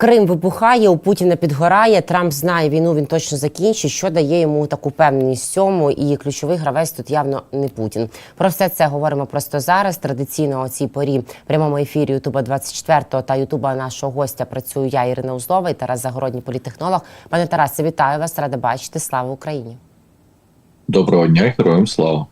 Крим вибухає, у Путіна підгорає. Трамп знає війну, він точно закінчить. Що дає йому таку впевненість в цьому? І ключовий гравець тут явно не Путін. Про все це говоримо просто зараз. Традиційно о цій порі в прямому ефірі Ютуба 24 та Ютуба нашого гостя працюю я, Ірина Узлова і Тарас Загородній політтехнолог. Пане Тарасе, вітаю вас! Рада бачити. Слава Україні! Доброго дня, героям слава.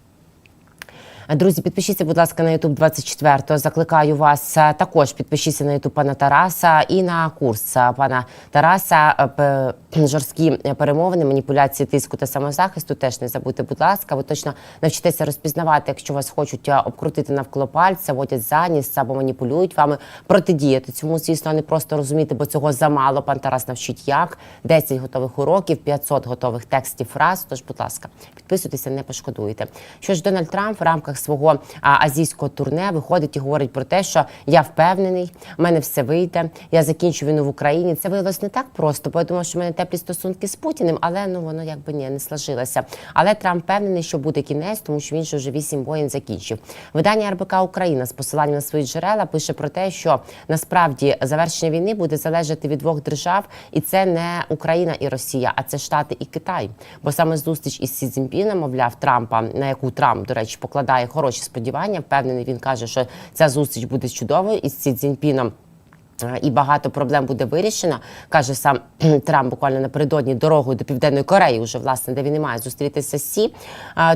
Друзі, підпишіться, будь ласка, на YouTube 24 Закликаю вас е, також підпишіться на YouTube пана Тараса і на курс е, пана Тараса. е, Жорсткі перемовини, маніпуляції тиску та самозахисту. Теж не забудьте, будь ласка. Ви точно навчитеся розпізнавати, якщо вас хочуть обкрутити навколо пальця, водять за ніс або маніпулюють вами. Протидіяти цьому, звісно, не просто розуміти, бо цього замало. Пан Тарас навчить як 10 готових уроків, 500 готових текстів фраз. Тож, будь ласка, підписуйтеся, не пошкодуєте. Що ж, Дональд Трамп в рамках свого азійського турне виходить і говорить про те, що я впевнений, в мене все вийде. Я закінчу війну в Україні. Це виявилось не так просто, бо я думав, що в мене теплі стосунки з Путіним, але ну воно якби ні, не сложилося. Але Трамп впевнений, що буде кінець, тому що він же вже вісім воєн закінчив. Видання РБК Україна з посиланням на свої джерела пише про те, що насправді завершення війни буде залежати від двох держав, і це не Україна і Росія, а це Штати і Китай. Бо саме зустріч із Сі Цзіньпіном, мовляв, Трампа, на яку Трамп, до речі, покладає хороші сподівання. Впевнений, він каже, що ця зустріч буде чудовою із Сі Цзіньпіном. І багато проблем буде вирішено, каже сам Трамп буквально напередодні дорогою до південної Кореї, вже власне, де він не має зустрітися з Сі.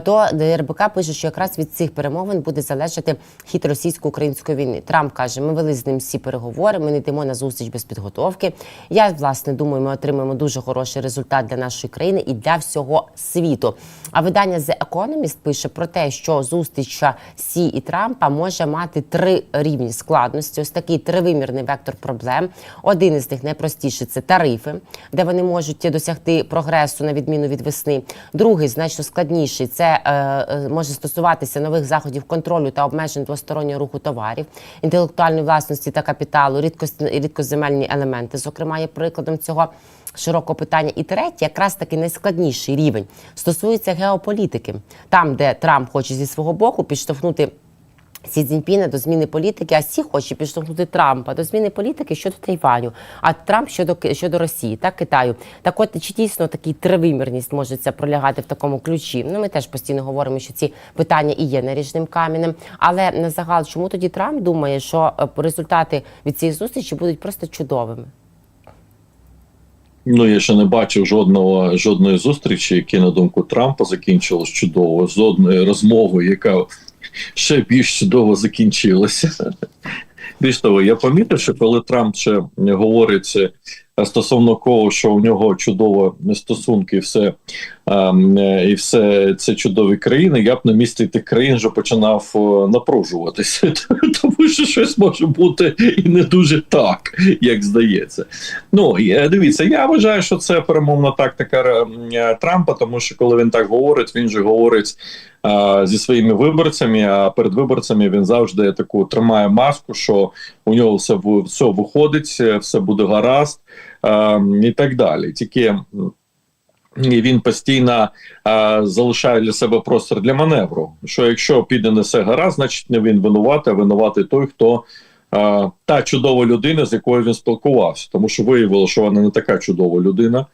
То РБК пише, що якраз від цих перемовин буде залежати хід російсько-української війни. Трамп каже: ми вели з ним всі переговори. Ми не йдемо на зустріч без підготовки. Я власне думаю, ми отримаємо дуже хороший результат для нашої країни і для всього світу. А видання The Economist пише про те, що зустріч Сі і Трампа може мати три рівні складності. Ось такий тривимірний вектор проблем. Один із них найпростіший це тарифи, де вони можуть досягти прогресу на відміну від весни. Другий значно складніший це е, е, може стосуватися нових заходів контролю та обмежень двостороннього руху товарів, інтелектуальної власності та капіталу, рідкос- рідкоземельні елементи. Зокрема, є прикладом цього широкого питання. І третє, якраз таки найскладніший рівень стосується геополітики, там, де Трамп хоче зі свого боку підштовхнути. Сі Цзіньпіна до зміни політики, а Сі хоче підштовхнути Трампа до зміни політики щодо Тайваню, а Трамп щодо щодо Росії та Китаю. Так от чи дійсно такий тривимірність може це пролягати в такому ключі? Ну ми теж постійно говоримо, що ці питання і є наріжним каменем. Але на загал, чому тоді Трамп думає, що е, результати від цієї зустрічі будуть просто чудовими? Ну я ще не бачив жодного жодної зустрічі, яка, на думку Трампа, закінчилась чудово, жодної розмови, яка ще більш чудово закінчилося. Більш того, я помітив, що коли Трамп ще говорить стосовно кого, що у нього чудові стосунки, і все ем, е, і все це чудові країни, я б на місці тих країн вже починав е, напружуватися, тому що щось може бути і не дуже так, як здається. Ну е, дивіться, я вважаю, що це перемовна тактика е, Трампа, тому що коли він так говорить, він же говорить зі своїми виборцями. А перед виборцями він завжди таку тримає маску, що у нього все все виходить, е, все буде гаразд і так далі. Тільки він постійно залишає для себе простір для маневру. Що якщо піде не все гаразд, значить не він винуватий, а винуватий той, хто. Та чудова людина, з якою він спілкувався, тому що виявило, що вона не така чудова людина,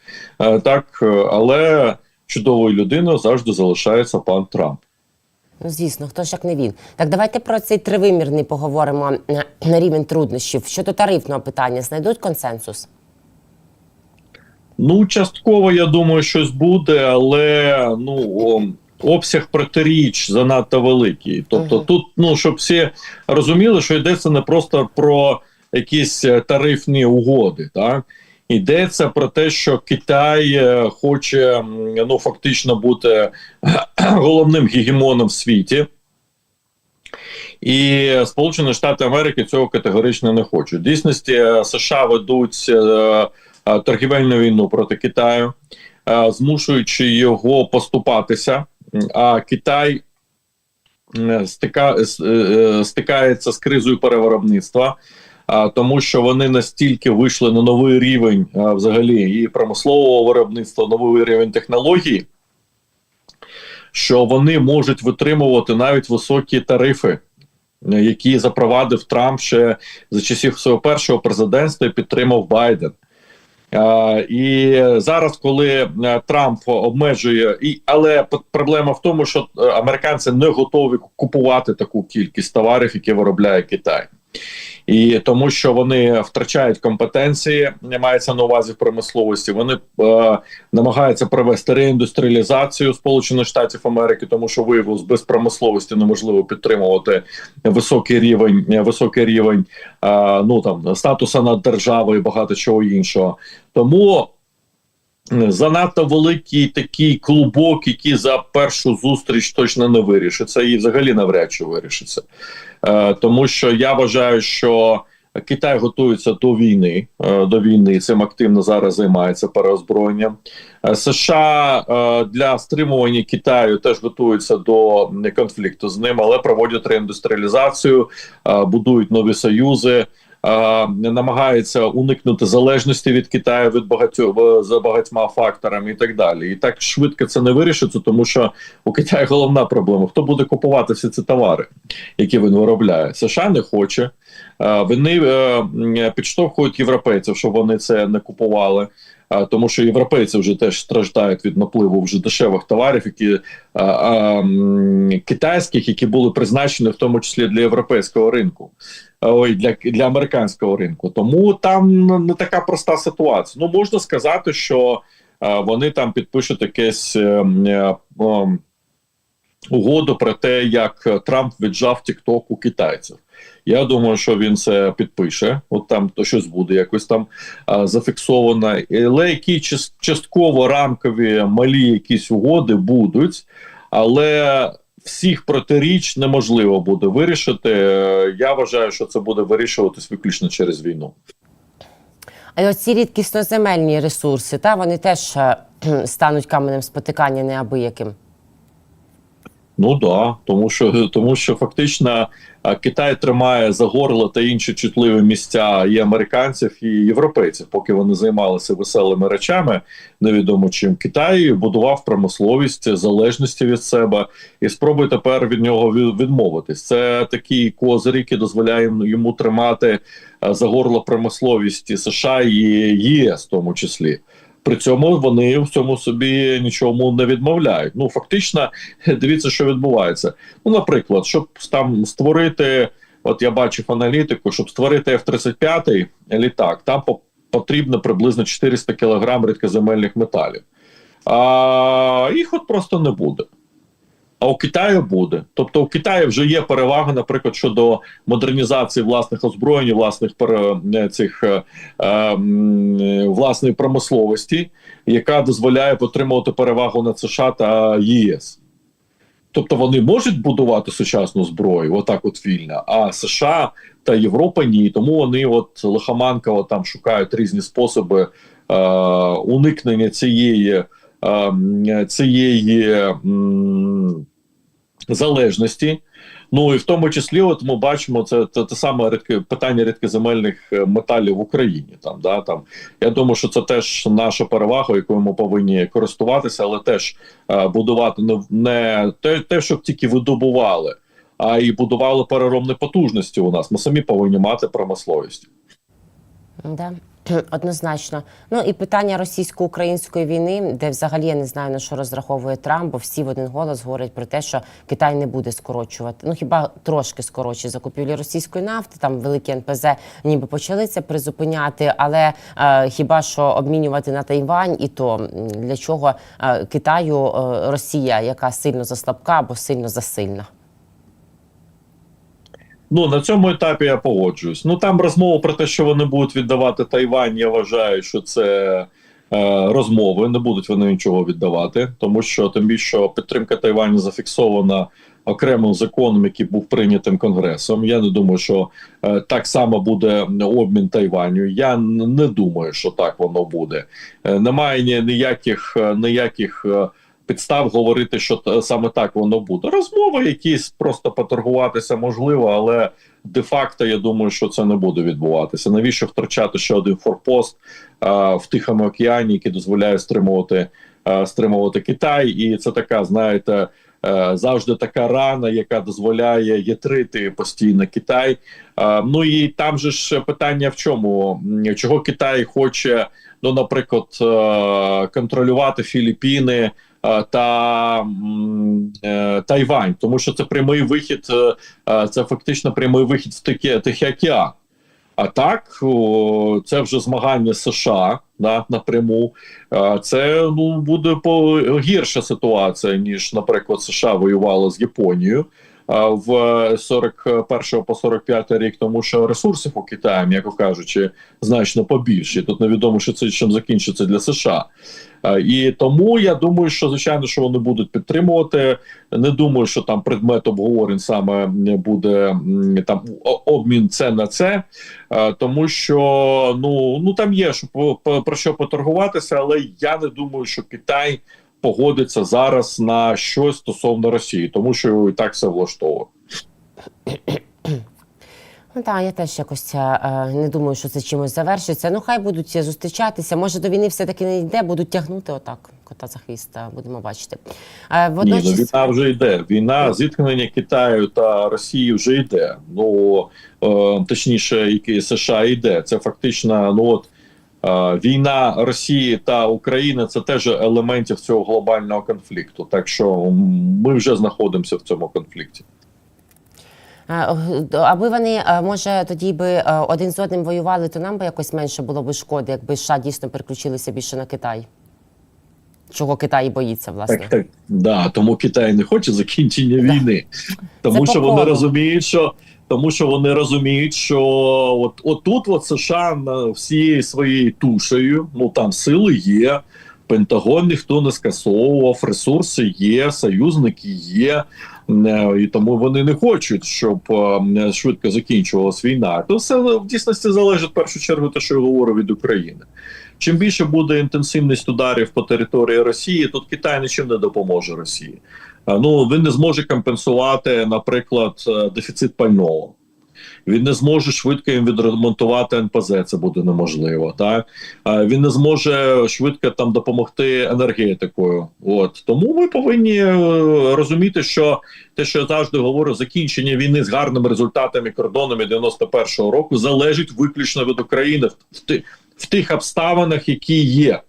так е, але чудовою людиною завжди залишається пан Трамп. Ну, звісно, хто ж як не він. Так давайте про цей тривимірний поговоримо е, на рівень труднощів. Щодо тарифного питання, знайдуть консенсус? Ну, частково, я думаю, щось буде, але ну обсяг протиріч занадто великий. Тобто, Мгм. тут, ну щоб всі розуміли, що йдеться не просто про якісь е, тарифні угоди, так йдеться про те, що Китай е, хоче ну фактично бути головним гегемоном в світі. І Сполучені Штати Америки цього категорично не хочуть. В дійсності е, США ведуть торгівельну війну проти Китаю, е, змушуючи його поступатися. А Китай е, стика, е, е, стикається з кризою перевиробництва, тому що вони настільки вийшли на новий рівень взагалі і промислового виробництва, новий рівень технологій, що вони можуть витримувати навіть високі тарифи е, які запровадив Трамп ще за часів свого першого президентства і підтримав Байден. І зараз, коли е, Трамп обмежує, і але проблема в тому, що е, американці не готові купувати таку кількість товарів, які виробляє Китай. І тому, що вони втрачають компетенції, мається на увазі в промисловості. Вони е, намагаються провести реіндустріалізацію Сполучених Штатів Америки, тому що виявилось без промисловості неможливо підтримувати високий рівень, високий рівень е, ну там статуса над державою і багато чого іншого. Тому занадто великий такий клубок, який за першу зустріч точно не вирішиться, і взагалі навряд чи вирішиться. Е, тому що я вважаю, що Китай готується до війни. е, До війни цим активно зараз займається переозброєнням. Е, США для стримування Китаю теж готуються до конфлікту з ним, але проводять реіндустріалізацію, будують нові союзи. Намагаються уникнути залежності від Китаю від багатьох за багатьма факторами і так далі. І так швидко це не вирішиться, тому що у Китаї головна проблема: хто буде купувати всі ці товари, які він виробляє? США не хоче. Вони е, підштовхують європейців, щоб вони це не купували. Тому що європейці вже теж страждають від напливу вже дешевих товарів, які е, м, китайських, які були призначені в тому числі для європейського ринку, ой, для, для американського ринку. Тому там не така проста ситуація. Ну можна сказати, що е, вони там підпишуть якесь. е, м, е, Угоду про те, як Трамп віджав TikTok у китайців. Я думаю, що він це підпише. От там то щось буде якось там а, зафіксовано. Але які частково рамкові малі якісь угоди будуть, але всіх протиріч неможливо буде вирішити. Я вважаю, що це буде вирішуватись виключно через війну. А оці рідкісноземельні ресурси, та вони теж е, стануть каменем спотикання неабияким. Ну да, тому що тому що фактично Китай тримає за горло та інші чутливі місця і американців, і європейців, поки вони займалися веселими речами, невідомо чим Китай будував промисловість залежності від себе і спробує тепер від нього відмовитись. Це такий козир, який дозволяє йому- тримати за горло промисловість і США і ЄС, в тому числі. При цьому вони в цьому собі нічому не відмовляють. Ну фактично, дивіться, що відбувається. Ну, наприклад, щоб там створити, от я бачив аналітику, щоб створити F-35 літак, там потрібно приблизно 400 кг рідкоземельних металів. А їх от просто не буде. А у Китаю буде. Тобто у Китаї вже є перевага, наприклад, щодо модернізації власних озброєнь, власних е, цих е, е, власної промисловості, яка дозволяє отримувати перевагу над США та ЄС. Тобто вони можуть будувати сучасну зброю, отак от вільно, а США та Європа ні. Тому вони от лихоманково там шукають різні способи е, уникнення цієї, цієї залежності. Ну і в тому числі, от ми бачимо це те, те саме рідке питання рідкоземельних е, металів в Україні. Там да там я думаю, що це теж наша перевага, якою ми повинні користуватися, але теж е, будувати не, не те, те, щоб тільки видобували, а і будували переробні потужності. У нас ми самі повинні мати промисловість. Да. Однозначно. Ну і питання російсько-української війни, де взагалі я не знаю на що розраховує Трамп, бо всі в один голос говорять про те, що Китай не буде скорочувати. Ну хіба трошки скорочує закупівлі російської нафти, там великі НПЗ ніби почали це призупиняти, але е, хіба що обмінювати на Тайвань, і то для чого е, Китаю е, Росія, яка сильно заслабка або сильно засильна? Ну на цьому етапі я погоджуюсь. Ну там розмова про те, що вони будуть віддавати Тайвань. Я вважаю, що це е, розмови. Не будуть вони нічого віддавати, тому що тим більше підтримка Тайваню зафіксована окремим законом, який був прийнятим конгресом. Я не думаю, що е, так само буде обмін Тайваню. Я не думаю, що так воно буде. Е, немає ні, ніяких е, ніяких. е, Підстав говорити, що саме так воно буде. Розмови якісь просто поторгуватися можливо, але де-факто я думаю, що це не буде відбуватися. Навіщо втрачати ще один форпост а, в Тихому океані, який дозволяє стримувати, а, стримувати Китай? І це така, знаєте, е, завжди така рана, яка дозволяє ятрити постійно Китай. Е, ну і там же ж питання в чому? Чого Китай хоче, ну, наприклад, е, контролювати Філіппіни е, та е, Тайвань, тому що це прямий вихід, е, е, це фактично прямий вихід в Тихий, океан. А так, це вже змагання США да, напряму. Це ну буде гірша ситуація, ніж, наприклад, США воювало з Японією в 41 по 45 рік, тому що ресурсів у Китаї, м'яко кажучи, значно побільше. Тут невідомо, що це чим закінчиться для США. І тому я думаю, що звичайно, що вони будуть підтримувати. Не думаю, що там предмет обговорень саме буде там обмін це на це. Е, тому що ну ну там є що про що поторгуватися, але я не думаю, що Китай погодиться зараз на щось стосовно Росії, тому що і так все влаштовує. Ну так, я теж якось е, не думаю, що це чимось завершиться. Ну, хай будуть зустрічатися. Може, до війни все-таки не йде, будуть тягнути отак кота за хвіст, е, будемо бачити. Е, Ні, ну, війна вже йде. Війна зіткнення Китаю та Росії вже йде. Ну е, точніше, який США йде. Це фактично, ну от. Е, Війна Росії та України це теж елементів цього глобального конфлікту. Так що ми вже знаходимося в цьому конфлікті. Е, Аби вони, е, може, тоді би один з одним воювали, то нам би якось менше було б шкоди, якби США дійсно переключилися більше на Китай. Чого Китай боїться, власне. Так, так, да, тому Китай не хоче закінчення війни, тому Це що вони розуміють, що тому що вони розуміють, що от отут от США всією своєю тушею, ну там сили є. Пентагон ніхто не скасовував, ресурси є, союзники є, е, і тому вони не хочуть, щоб е, швидко закінчувалась війна. То все в дійсності залежить в першу чергу, те, що я говорю від України. Чим більше буде інтенсивність ударів по території Росії, тут Китай нічим не допоможе Росії. А, Ну він не зможе компенсувати, наприклад, е, дефіцит пального. Він не зможе швидко їм відремонтувати НПЗ, це буде неможливо. Так він не зможе швидко там допомогти енергетикою. От тому ми повинні е, розуміти, що те, що я завжди говорю, закінчення війни з гарними результатами кордонами 91-го року залежить виключно від України в, ти- в тих обставинах, які є.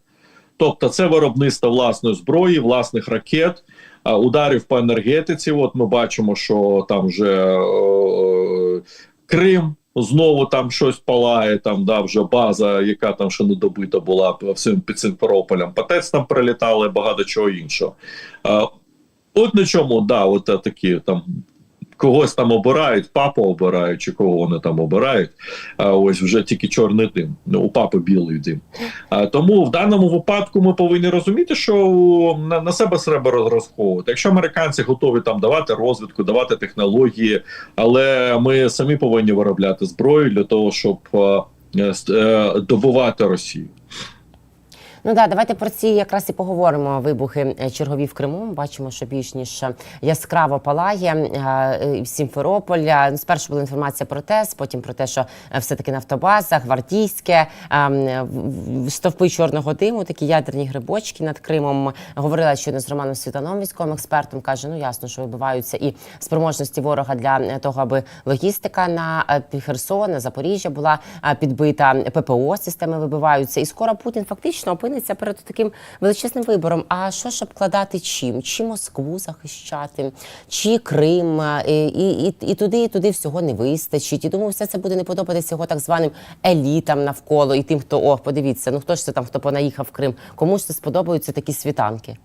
Тобто, це виробництво власної зброї, власних ракет, ударів по енергетиці. От ми бачимо, що там вже е, Крим. Знову там щось палає, там да, вже база, яка там ще не добита була всім під Симферополем. Патець там прилітали, багато чого іншого. А, от на чому, да, от е, такі там когось там обирають, папу обирають, чи кого вони там обирають. Ось вже тільки чорний дим. Ну, у папи білий дим. Тому в даному випадку ми повинні розуміти, що на, себе треба розраховувати. Якщо американці готові там давати розвідку, давати технології, але ми самі повинні виробляти зброю для того, щоб е, е, добувати Росію. Ну да, давайте про ці якраз і поговоримо. Вибухи е, чергові в Криму. Бачимо, що більш ніж яскраво палає е, Сімферополя. Ну, Спершу була інформація про ТЕС, потім про те, що е, все-таки нафтобаза, гвардійське, е, в- стовпи чорного диму, такі ядерні грибочки над Кримом. Говорила щойно з Романом Світаном, військовим експертом. каже: ну ясно, що вибиваються і спроможності ворога для е, того, аби логістика на е, Херсон, на Запоріжжя була е, підбита. ППО системи вибиваються, і скоро Путін фактично опиниться перед таким величезним вибором. А що ж обкладати чим? Чи Москву захищати, чи Крим, е, і, і, і туди, і туди всього не вистачить. І думаю, все це буде не подобатися його так званим елітам навколо і тим, хто о, подивіться, ну хто ж це там, хто понаїхав в Крим, кому ж це сподобаються такі світанки.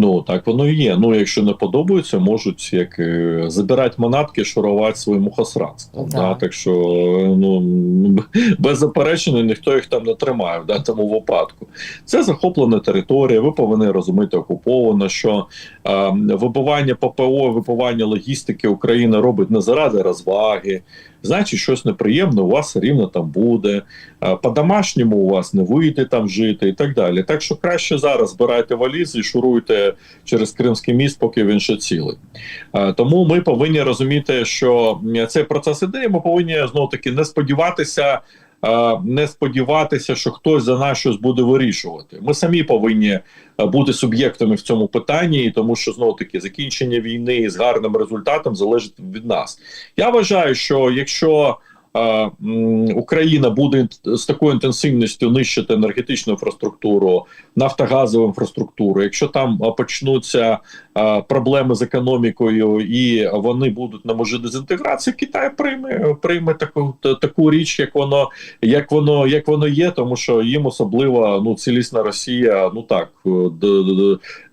Ну так воно і є. Ну, якщо не подобається, можуть як е, забирати манатки, шурувати своїм мухосранством. Да. Да. Так що ну без заперечення ніхто їх там не тримає в даному випадку. Це захоплена територія. Ви повинні розуміти окуповано, що е, вибивання ППО, вибивання логістики Україна робить не заради розваги. Значить, щось неприємне у вас рівно там буде. По-домашньому у вас не вийде там жити і так далі. Так що краще зараз збирайте валізи і шуруйте через Кримський міст, поки він ще цілий. Тому ми повинні розуміти, що цей процес іде. і Ми повинні знову таки не сподіватися не сподіватися, що хтось за нас щось буде вирішувати. Ми самі повинні бути суб'єктами в цьому питанні, тому що знову таки закінчення війни з гарним результатом залежить від нас. Я вважаю, що якщо Україна буде з такою інтенсивністю нищити енергетичну інфраструктуру, нафтогазову інфраструктуру, якщо там почнуться проблеми з економікою і вони будуть на межі дезінтеграції, Китай прийме прийме таку таку річ, як воно як воно як воно є, тому що їм особливо ну цілісна Росія. Ну так е,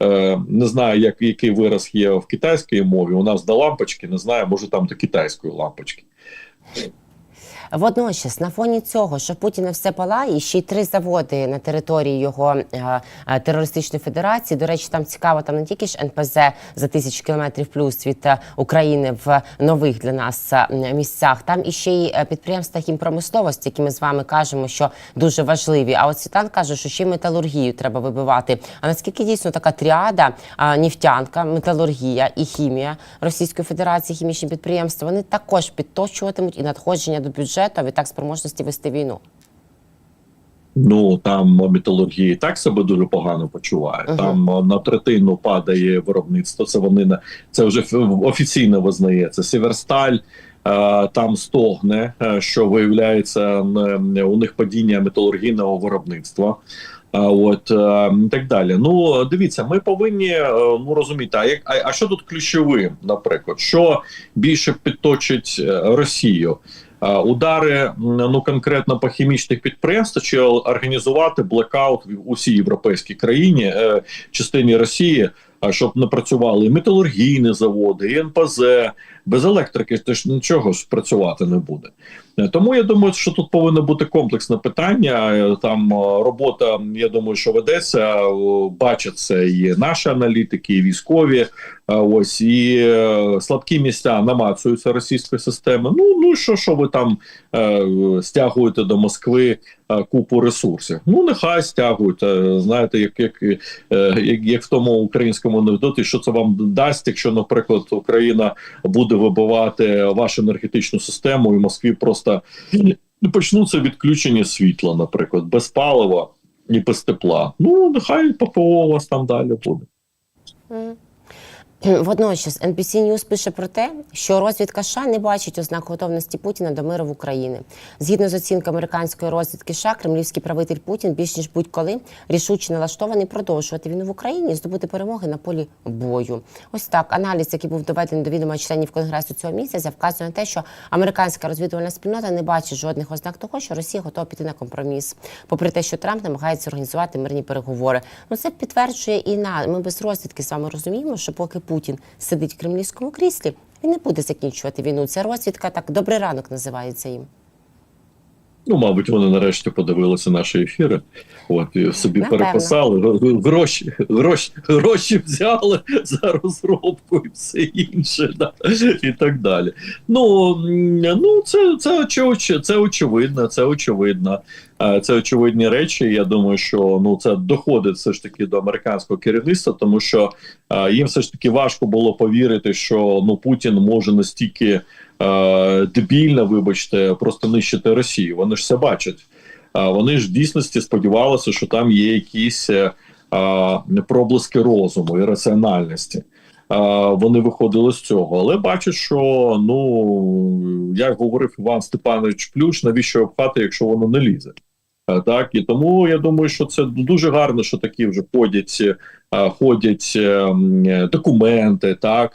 е, не знаю, як який вираз є в китайській мові. У нас до лампочки, не знаю, може там до китайської лампочки. Водночас, на фоні цього, що Путіна все палає, ще й три заводи на території його е, е, терористичної федерації. До речі, там цікаво, там не тільки ж НПЗ за тисячу кілометрів плюс від е, України в нових для нас місцях. Там іще й е, підприємства хімпромисловості, які ми з вами кажемо, що дуже важливі. А от Світлан каже, що ще й металургію треба вибивати. А наскільки дійсно така тріада, нефтянка, металургія і хімія Російської Федерації, хімічні підприємства, вони також підточуватимуть і надходження до бюджету, а відтак спроможності вести війну. Ну там і так себе дуже погано почуває. Ага. Там е, на третину падає виробництво. Це вони на це вже офіційно визнається. Сіверсталь е, там стогне, е, що виявляється у них падіння металургійного виробництва. А от е, і так далі. Ну дивіться, ми повинні е, ну розуміти, а як а, а що тут ключовим, наприклад, що більше підточить е, Росію? Е, Удари ну конкретно по хімічних підприємствах чи організувати блекаут в усій європейській країні, е, частині Росії, а щоб не працювали металургійні заводи, і НПЗ. Без електрики теж нічого ж працювати не буде. Е, Тому я думаю, що тут повинно бути комплексне питання. Е, Там е, робота, я думаю, що ведеться. Бачать це і наші аналітики, і військові. Ось і слабкі місця намацуються російської системи. Ну ну що, що ви там стягуєте до Москви купу ресурсів? Ну нехай стягують. Знаєте, як, як, як, як в тому українському анекдоті, що це вам дасть, якщо, наприклад, Україна буде вибивати вашу енергетичну систему, і в Москві просто ну, почнуться відключення світла, наприклад, без палива і без тепла. Ну нехай ППО у вас там далі буде. Водночас NBC News пише про те, що розвідка США не бачить ознак готовності Путіна до миру в Україні. Згідно з оцінкою американської розвідки США, кремлівський правитель Путін більш ніж будь-коли рішуче налаштований продовжувати війну в Україні і здобути перемоги на полі бою. Ось так аналіз, який був доведений до відома членів конгресу цього місяця, вказує на те, що американська розвідувальна спільнота не бачить жодних ознак того, що Росія готова піти на компроміс, попри те, що Трамп намагається організувати мирні переговори. Ну це підтверджує і на ми без розвідки з вами розуміємо, що поки Путін сидить в кремлівському кріслі, він не буде закінчувати війну. Це розвідка так добрий ранок називається їм. Ну, мабуть, вони нарешті подивилися наші ефіри. От і собі Напевно. переписали гроші, гроші, гроші взяли за розробку і все інше, да, і так далі. Ну, ну це, це, це очевидно, це очевидно. Е, Це очевидні речі. Я думаю, що ну це доходить все ж таки до американського керівництва, тому що е, їм все ж таки важко було повірити, що ну Путін може настільки дебільно, вибачте, просто нищити Росію. Вони ж це бачать. А вони ж в дійсності сподівалися, що там є якісь е, проблиски розуму і раціональності. Вони виходили з цього, але бачать, що ну як говорив Іван Степанович Плюш, навіщо обхати, якщо воно не лізе. Е, Так і тому я думаю, що це дуже гарно, що такі вже ходять, е, ходять е, документи. Так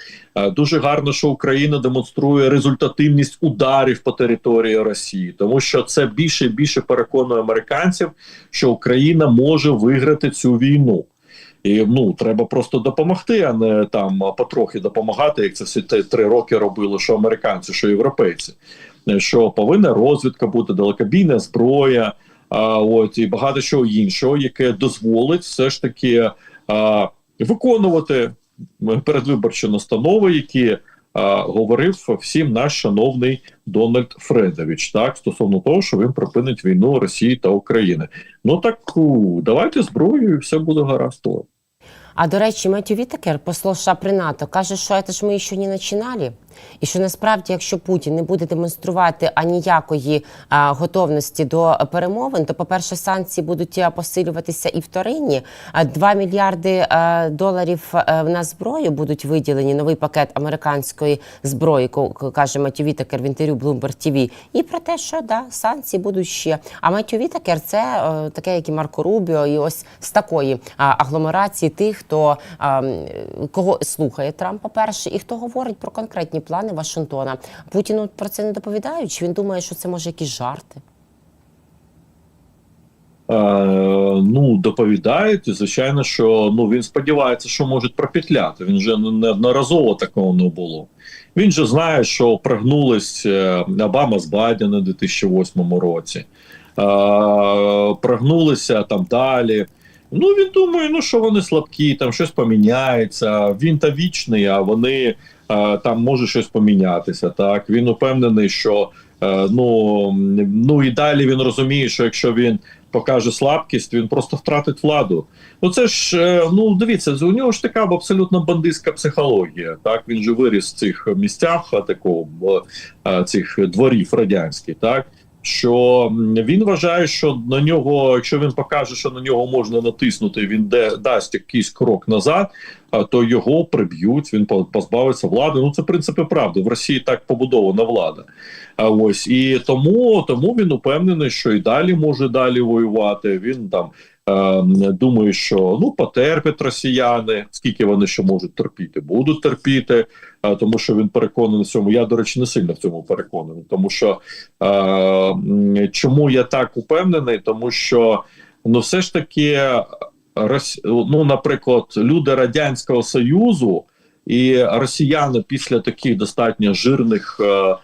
дуже гарно, що Україна демонструє результативність ударів по території Росії, тому що це більше і більше переконує американців, що Україна може виграти цю війну. І ну треба просто допомогти, а не там потрохи допомагати, як це всі три роки робили, що американці, що європейці. Що повинна розвідка бути, далекобійна зброя, от і багато чого іншого, яке дозволить все ж таки виконувати передвиборчі настанови, які говорив всім наш шановний Дональд Фредович, так стосовно того, що він припинить війну Росії та України. Ну так давайте зброю, і все буде гаразд. А до речі, Меттю Вітакер, посол США при НАТО, каже, що це ж ми ще не починали. І що насправді, якщо Путін не буде демонструвати аніякої а, готовності до перемовин, то, по-перше, санкції будуть посилюватися і вторинні. А 2 мільярди а, доларів а, на зброю будуть виділені новий пакет американської зброї, каже Матю Вітакер в інтерв'ю Bloomberg TV. І про те, що да, санкції будуть ще. А Матю Вітакер це е, таке, як і Марко Рубіо, і ось з такої а, агломерації тих, хто а, кого слухає Трампа перше, і хто говорить про конкретні плани Вашингтона. Путіну про це не доповідають. Чи він думає, що це може якісь жарти? Е, ну, доповідають, звичайно, що ну він сподівається, що можуть пропетляти. Він вже неодноразово такого не було. Він же знає, що прогнулись е, Обама з Байдена у 2008 році, е, прогнулися там далі. Ну він думає, ну що вони слабкі, там щось поміняється. Він та вічний, а вони там може щось помінятися. Так він упевнений, що е, ну, ну і далі він розуміє, що якщо він покаже слабкість, він просто втратить владу. Ну це ж е, ну дивіться, у нього ж така абсолютно бандитська психологія. Так він же виріс в цих місцях, такого е, цих дворів радянських, так. Що він вважає, що на нього, якщо він покаже, що на нього можна натиснути, він де дасть якийсь крок назад, то його приб'ють, він по- позбавиться влади. Ну це в принципі правда. В Росії так побудована влада. А ось і тому, тому він упевнений, що і далі може далі воювати. Він там е, думає, що ну потерпять росіяни, скільки вони ще можуть терпіти, будуть терпіти, е, тому що він переконаний в цьому. Я, до речі, не сильно в цьому переконаний, тому що е, чому я так упевнений, тому що ну все ж таки. Ну, наприклад, люди Радянського Союзу і росіяни після таких достатньо жирних е,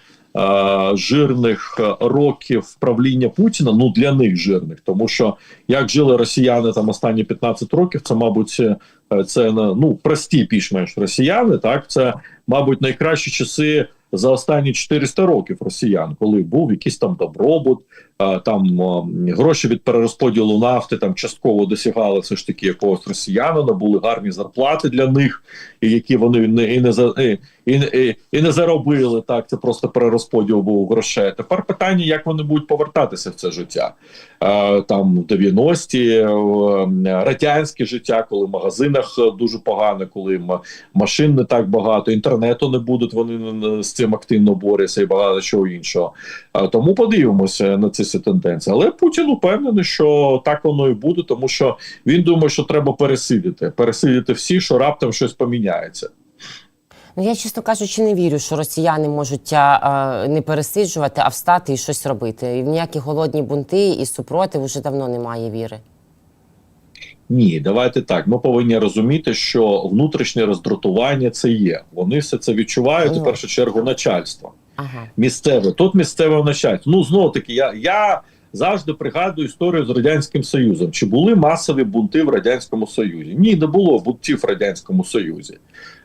жирних е, років правління Путіна. Ну для них жирних, тому що як жили росіяни там останні 15 років, це мабуть е, це на- ну прості більш-менш росіяни. Так це мабуть найкращі часи. За останні 400 років росіян, коли був якийсь там добробут, там гроші від перерозподілу нафти там частково досягали все ж таки якогось росіянина, були гарні зарплати для них, і які вони не і не за і, і, і, не заробили. Так це просто перерозподіл був грошей. Тепер питання, як вони будуть повертатися в це життя. Там 90-ті, е, радянське життя, коли в магазинах дуже погано, коли машин не так багато, інтернету не будуть, вони з цим активно борються і багато чого іншого. Тому подивимося на ці всі тенденції. Але Путін упевнений, що так воно і буде, тому що він думає, що треба пересидіти, пересидіти всі, що раптом щось поміняється. Ну я чесно кажучи, не вірю, що росіяни можуть а, не пересиджувати, а встати і щось робити. І в ніякі голодні бунти і супротив уже давно немає віри. Ні, давайте так. Ми повинні розуміти, що внутрішнє роздратування це є. Вони все це відчувають Ну. в першу чергу начальство. Ага. місцеве. Тут місцеве начальство. Ну знову таки, я, я завжди пригадую історію з радянським союзом. Чи були масові бунти в радянському союзі? Ні, не було бунтів в радянському союзі.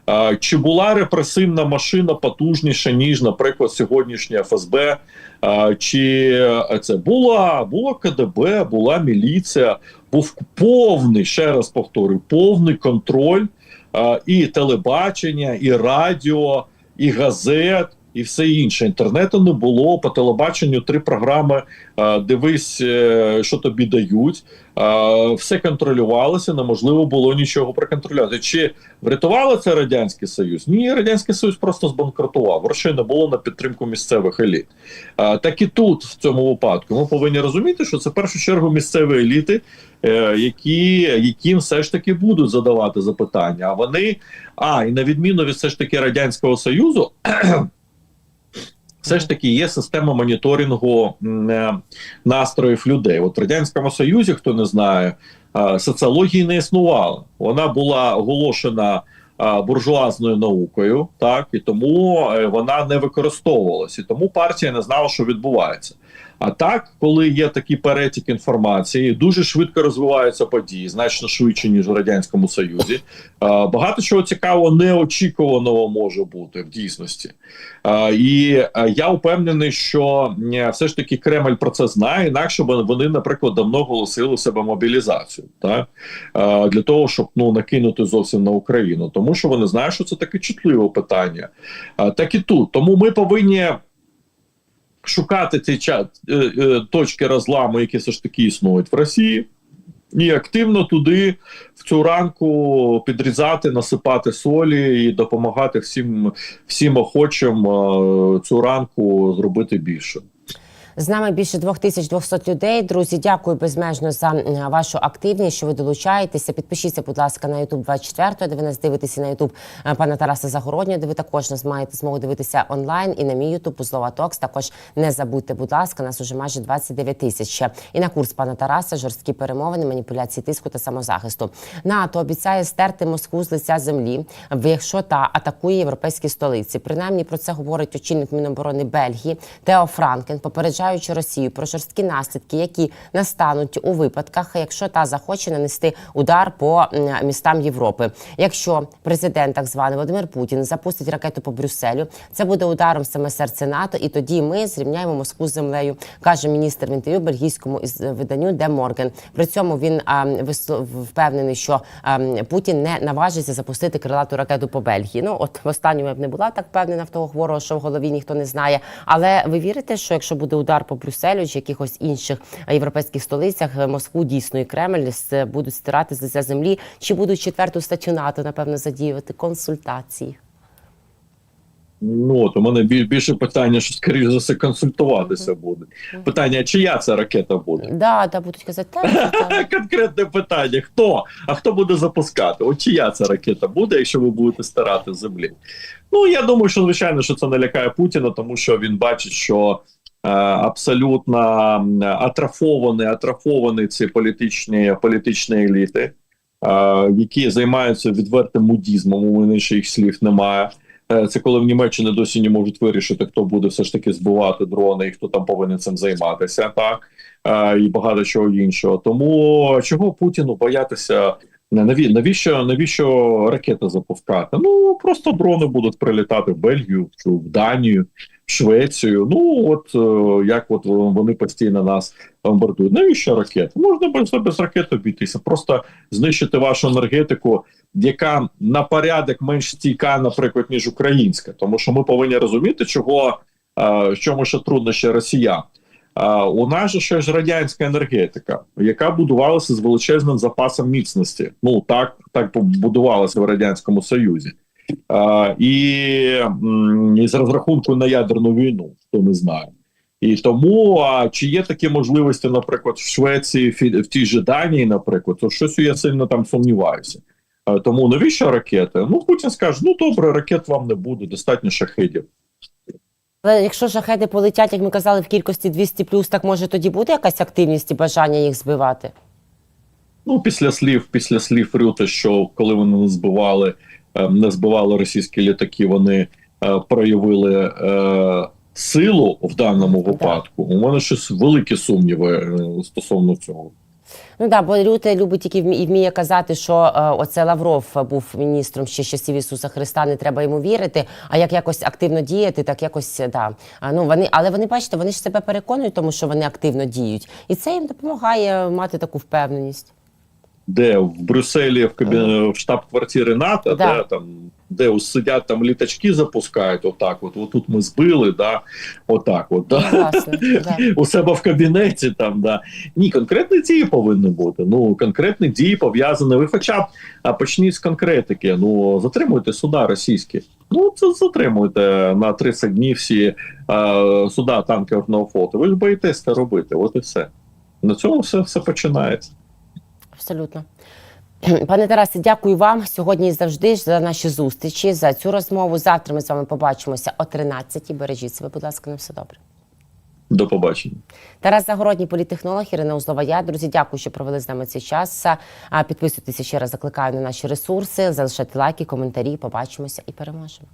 А, чи була репресивна машина потужніша ніж, наприклад, сьогоднішня ФСБ? А, чи це була було КДБ, була міліція, був повний, ще раз повторюю, повний контроль а, і телебачення, і радіо, і газет, і все інше. Інтернету не було по телебаченню. Три програми. Дивись, е, що тобі дають. Все контролювалося, неможливо було нічого проконтролювати. Чи врятувало це радянський союз? Ні, радянський союз просто збанкрутував. Грошей не було на підтримку місцевих еліт. Так і тут в цьому випадку ми повинні розуміти, що це в першу чергу місцеві еліти, е, які яким все ж таки будуть задавати запитання. А вони, а і на відміну від все ж таки радянського союзу. Все ж таки є система моніторингу е, настроїв людей. От в радянському союзі, хто не знає, е, соціології не існувало. Вона була оголошена е, буржуазною наукою, так і тому вона не використовувалася. І тому партія не знала, що відбувається. А так, коли є такий перетік інформації, дуже швидко розвиваються події, значно швидше ніж в радянському союзі. Багато чого цікавого неочікуваного може бути в дійсності. І я впевнений, що все ж таки Кремль про це знає, інакше вони, наприклад, давно оголосили себе мобілізацію, так? Для того, щоб ну накинути зовсім на Україну, тому що вони знають, що це таке чутливе питання. Так і тут. Тому ми повинні шукати ці е, е, точки розламу, які все ж таки існують в Росії. І активно туди в цю ранку підрізати, насипати солі і допомагати всім всім охочим е, цю ранку зробити більше. З нами більше 2200 людей. Друзі, дякую безмежно за вашу активність, що ви долучаєтеся. Підпишіться, будь ласка, на YouTube 24, де ви нас дивитеся на YouTube е, пана Тараса Загороднього, де ви також нас маєте змогу дивитися онлайн і на мій YouTube Узлова Токс. Також не забудьте, будь ласка, нас уже майже 29 тисяч. І на курс пана Тараса жорсткі перемовини, маніпуляції тиску та самозахисту. НАТО обіцяє стерти Москву з лиця землі, якщо та атакує європейські столиці. Принаймні про це говорить очільник Міноборони Бельгії Тео Франкен, попереджаючи Росію про жорсткі наслідки, які настануть у випадках, якщо та захоче нанести удар по містам Європи. Якщо президент так званий Володимир Путін запустить ракету по Брюсселю, це буде ударом саме серце НАТО, і тоді ми зрівняємо Москву з землею, каже міністр в інтерв'ю бельгійському із виданню Де Морген. При цьому він а, впевнений, що а, Путін не наважиться запустити крилату ракету по Бельгії. Ну от в останньому я б не була так впевнена в того хворого, що в голові ніхто не знає. Але ви вірите, що якщо буде удар по Брюсселю чи якихось інших європейських столицях, е, Москву дійсно і Кремль будуть стирати з лиця землі, чи будуть четверту статтю НАТО, напевно, задіювати консультації? Ну от у мене більше питання, що скоріш за все консультуватися буде. Питання, чия це ракета буде? Да, да, будуть казати. Конкретне питання: хто? А хто буде запускати? От чия ця ракета буде, якщо ви будете старати з землі? Ну я думаю, що звичайно, що це не лякає Путіна, тому що він бачить, що е, абсолютно м, атрофовані, атрофовані ці політичні, політичні еліти, е, які займаються відвертим мудізмом. У мене ще їх слів немає. Е, Це коли в Німеччині досі не можуть вирішити, хто буде все ж таки збивати дрони і хто там повинен цим займатися, так е, і багато чого іншого. Тому чого Путіну боятися? Наві, навіщо навіщо ракети запускати? Ну просто дрони будуть прилітати в Бельгію, чи в Данію, Швецію. Ну от е, як от вони постійно нас бомбардують. Навіщо ракети? Можна без, без ракет обійтися, просто знищити вашу енергетику, яка на порядок менш стійка, наприклад, ніж українська, тому що ми повинні розуміти, чого е, в чому ще труднощі росіян. У нас же ще ж радянська енергетика, яка будувалася з величезним запасом міцності. Ну так так будувалася в радянському союзі, і, і з розрахунку на ядерну війну, хто не знає. І тому а, чи є такі можливості, наприклад, в Швеції, в тій же Данії, наприклад, то щось я сильно там сумніваюся. Тому навіщо ракети? Ну Путін скаже: ну добре, ракет вам не буде, достатньо шахедів. Але якщо шахеди полетять, як ми казали, в кількості 200+, плюс, так може тоді буде якась активність і бажання їх збивати? Ну, після слів, після слів Рюта, що коли вони не збивали, не збивали російські літаки, вони е, проявили е, силу в даному випадку. У мене щось великі сумніви е, стосовно цього. Ну да, бо Рюте любить тільки і вміє казати, що е, оце Лавров був міністром ще часів Ісуса Христа. Не треба йому вірити. А як якось активно діяти, так якось да. А, ну вони, але вони бачите, вони ж себе переконують, тому що вони активно діють, і це їм допомагає мати таку впевненість. Де в Брюсселі, в кабі... в штаб-квартирі НАТО, Да. де там, де сидять там літачки, запускають, отак, от, отут ми збили, да, отак, от, да. Да. у себе в кабінеті там да ні, конкретні дії повинні бути. Ну конкретні дії пов'язані. Ви хоча б а, почніть з конкретики. Ну затримуйте суда російські. Ну це затримуйте на 30 днів всі а, суда танкерного флоту. Ви ж боїтесь це робити. От і все. На цьому все, все починається. Абсолютно. Пане Тарасе, дякую вам сьогодні і завжди за наші зустрічі, за цю розмову. Завтра ми з вами побачимося о 13-й. Бережіть себе, будь ласка, на все добре. До побачення. Тарас Загородній політтехнолог, Ірина Узлова. Я друзі, дякую, що провели з нами цей час. Підписуйтеся ще раз, закликаю на наші ресурси, залишайте лайки, коментарі. Побачимося і переможемо.